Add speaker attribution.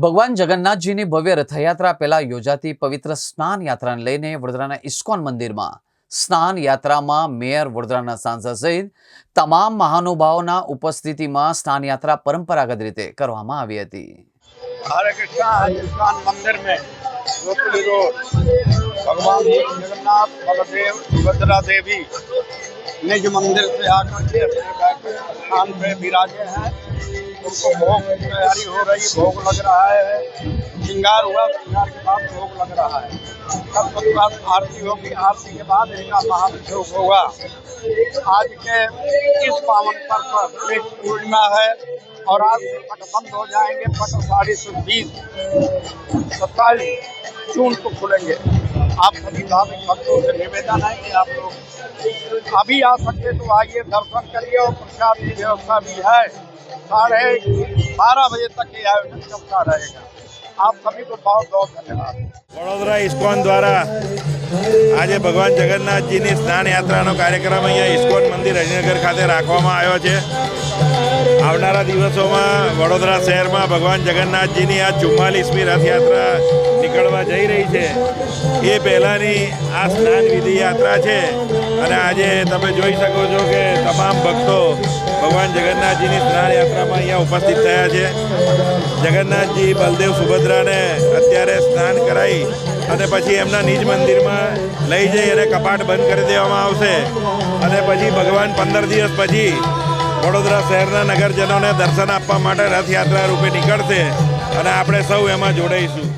Speaker 1: ભગવાન જગન્નાથજીની ભવ્ય રથયાત્રા પહેલા યોજાતી પવિત્ર સ્નાન યાત્રાને લઈને વડોદરાના ઇસ્કોન મંદિરમાં સ્નાન યાત્રામાં મેયર વડોદરાના સાંસદ સહિત તમામ મહાનુભાવોના ઉપસ્થિતિમાં સ્નાન યાત્રા પરંપરાગત રીતે કરવામાં આવી હતી
Speaker 2: हरे कृष्णा हिंदुस्तान मंदिर में गोकुली रोड भगवान जगन्नाथ बलदेव सुभद्रा देवी निज मंदिर से आकर के अपने बैठे स्थान पे विराजे हैं उनको भोग की तैयारी हो रही, भोग लग रहा है। श्रृंगार हुआ, श्रृंगार के बाद भोग लग रहा है। तब तक बाद आरती होगी। आरती के बाद इनका महाभिषेक होगा। आज के इस पावन पर्व पर एक पूर्णिमा है और आज पट बंद हो जाएँगे, पट साढ़े सौ बीस, सत्ताईस जून को खुलेंगे। आप सभी धार्मिक भक्तों से निवेदन है कि आप लोग अभी आ सकते तो आइए दर्शन करिए और प्रसाद की व्यवस्था भी है। साढ़े बारह बजे तक ये आयोजन चलता रहेगा आप सभी को बहुत बहुत धन्यवाद
Speaker 3: વડોદરા ઇસ્કોન દ્વારા આજે ભગવાન જગન્નાથજીની સ્નાન યાત્રાનો કાર્યક્રમ અહીંયા ઇસ્કોન મંદિર હરિનગર ખાતે રાખવામાં આવ્યો છે આવનારા દિવસોમાં વડોદરા શહેરમાં ભગવાન જગન્નાથજીની આ ચુમ્માલીસમી રથયાત્રા નીકળવા જઈ રહી છે એ પહેલાંની આ સ્નાન વિધિ યાત્રા છે અને આજે તમે જોઈ શકો છો કે તમામ ભક્તો ભગવાન જગન્નાથજીની સ્નાન યાત્રામાં અહીંયા ઉપસ્થિત થયા છે. જગન્નાથજી, બલદેવ સુભદ્રાને અત્યારે સ્નાન કરાવી અને પછી એમના નિજ મંદિરમાં લઈ જઈ અને કપાટ બંધ કરી દેવામાં આવશે. અને પછી ભગવાન પંદર દિવસ પછી વડોદરા શહેરના નગરજનોને દર્શન આપવા માટે રથયાત્રા રૂપે નીકળશે. અને આપણે સૌ એમાં જોડાઈશું.